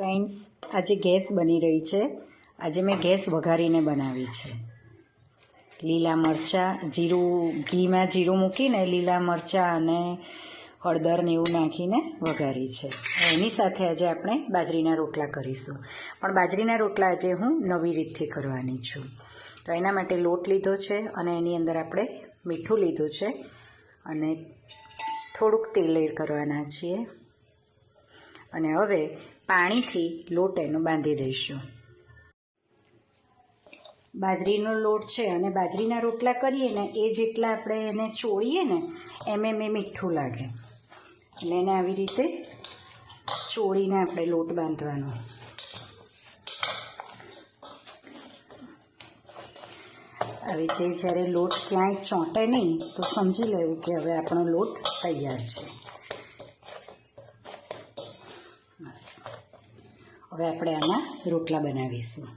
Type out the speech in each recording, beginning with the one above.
Friends આજે gas બની રહી છે. આજે મેં ગેસ વઘારીને બનાવી છે. લીલા મરચાં, જીરું, ઘીમાં જીરું મૂકીને લીલા મરચાં અને હળદર ને એવું નાખીને વઘારી છે. એની સાથે આજે આપણે બાજરીના રોટલા કરીશું. પણ બાજરીના રોટલા આજે હું નવી રીતથી કરવાની છું. તો એના માટે લોટ લીધો છે અને એની અંદર આપણે મીઠું લીધું છે અને થોડુંક તેલ એડ કરવાના છીએ. અને હવે પાણીથી લોટ એનો બાંધી દઈશું. બાજરીનો લોટ છે અને બાજરીના રોટલા કરીએ ને એ જેટલા આપણે એને ચોળીએ ને એમ એમ એ મીઠું લાગે. એટલે એને આવી રીતે ચોળીને આપણે લોટ બાંધવાનો. આવી રીતે જ્યારે લોટ ક્યાંય ચોંટે નહીં, તો સમજી લેવું કે હવે આપણો લોટ તૈયાર છે. હવે આપણે આના રોટલા બનાવીશું.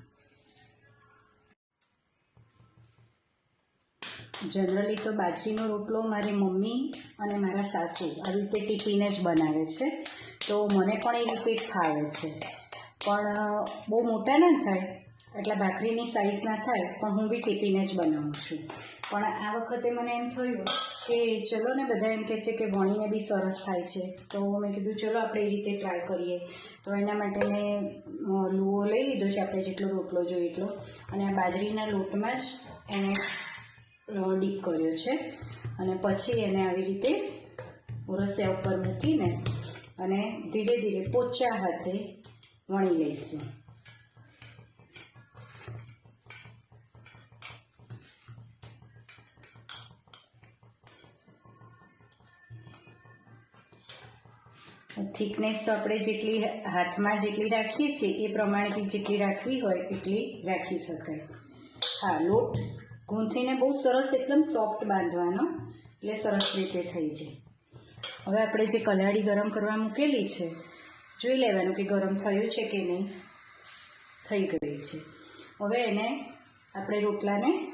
જનરલી તો બાજરીનો રોટલો મારી મમ્મી અને મારા સાસુ આવી રીતે ટીપીને જ બનાવે છે. તો મને પણ એ રીતે જ ફાવે છે. પણ બહુ મોટા ના થાય. એટલે ભાખરીની સાઈઝ ના થાય, પણ હું બી ટીપીને જ બનાવું છું. પણ આ વખતે મને એમ થયું કે ચલો ને બધા એમ કહે છે કે વણીને બી સરસ થાય છે. તો મેં કીધું, ચલો આપણે એ રીતે ટ્રાય કરીએ. તો એના માટે મેં લુઓ લઈ લીધો છે, આપણે જેટલો રોટલો જોઈએ એટલો. અને આ બાજરીના લોટમાં જ એને ડીપ કર્યો છે. અને પછી એને આવી રીતે ઉરસ્યા ઉપર મૂકીને અને ધીરે ધીરે પોચા હાથે વણી લઈશું. થિકનેસ તો આપણે જેટલી હાથમાં જેટલી રાખીએ છીએ, એ પ્રમાણેથી જેટલી રાખવી હોય એટલી રાખી શકાય. હા, લોટ ગૂંથીને બહુ સરસ એકદમ સોફ્ટ બાંધવાનો, એટલે સરસ રીતે થઈ જાય. હવે આપણે જે કલાડી ગરમ કરવા મૂકેલી છે, જોઈ લેવાનું કે ગરમ થયું છે કે નહીં. થઈ ગઈ છે. હવે એને આપણે રોટલાને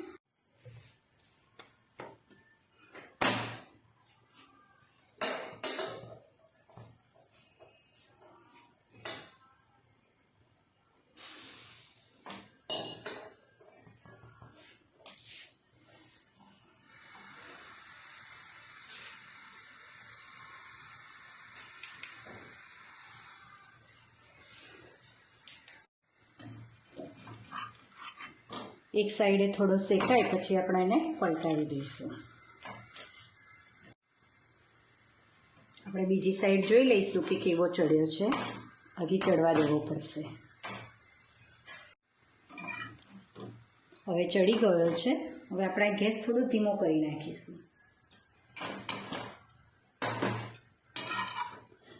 એક સાઈડે થોડો શેકાય, પછી આપણે એને પલટાવી દઈશું. આપણે બીજી સાઈડ જોઈ લઈશું કે કેવો ચડ્યો છે. હજી ચડવા દેવો પડશે. હવે ચડી ગયો છે. હવે આપણે ગેસ થોડું ધીમો કરી નાખીશું.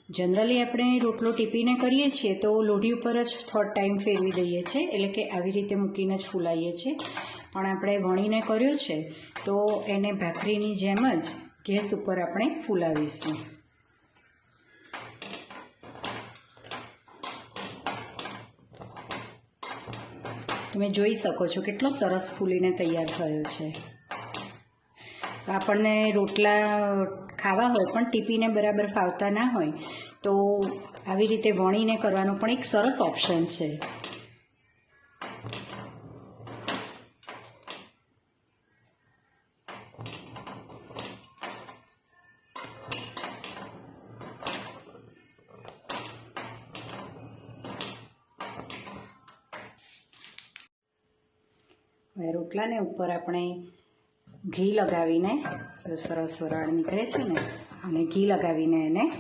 જનરલી આપણે રોટલો ટીપીને કરીએ છીએ તો લોઢી ઉપર જ થોડ ટાઈમ ફેરવી દઈએ છીએ, એટલે કે આવી રીતે મૂકીને જ ફૂલાઈએ છીએ. પણ આપણે વણીને કર્યો છે, તો એને ભાખરીની જેમ જ ગેસ ઉપર આપણે ફૂલાવીશું. તમે જોઈ શકો છો કેટલો સરસ ફૂલીને તૈયાર થયો છે. આપણને રોટલા ખાવા હોય પણ ટીપીને બરાબર ફાવતા ના હોય, તો આવી રીતે વણીને કરવાનો પણ એક સરસ ઓપ્શન છે. રોટલાને ઉપર આપણે ઘી લગાવીને સરસ વરાળ નીકળે છે ને, અને ઘી લગાવીને એને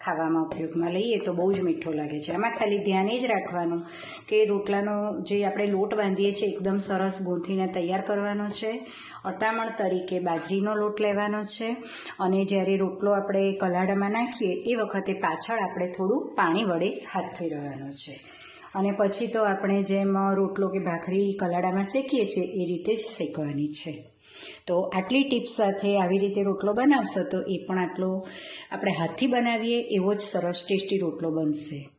ખાવામાં ઉપયોગમાં લઈએ તો બહુ જ મીઠો લાગે છે. એમાં ખાલી ધ્યાન એ જ રાખવાનું કે રોટલાનો જે આપણે લોટ બાંધીએ છીએ, એકદમ સરસ ગૂંથીને તૈયાર કરવાનો છે. અટામણ તરીકે બાજરીનો લોટ લેવાનો છે, અને જ્યારે રોટલો આપણે કલાડામાં નાખીએ, એ વખતે પાછળ આપણે થોડું પાણી વડે હાથ ફેરવવાનો છે. અને પછી તો આપણે જેમ રોટલો કે ભાખરી કલાડામાં શેકીએ છીએ, એ રીતે જ શેકવાની છે. તો આટલી ટિપ્સ સાથે આવી રીતે રોટલો બનાવશો તો એ પણ આટલો આપણે હાથથી બનાવીએ, એવો જ સરસ ટેસ્ટી રોટલો બનશે.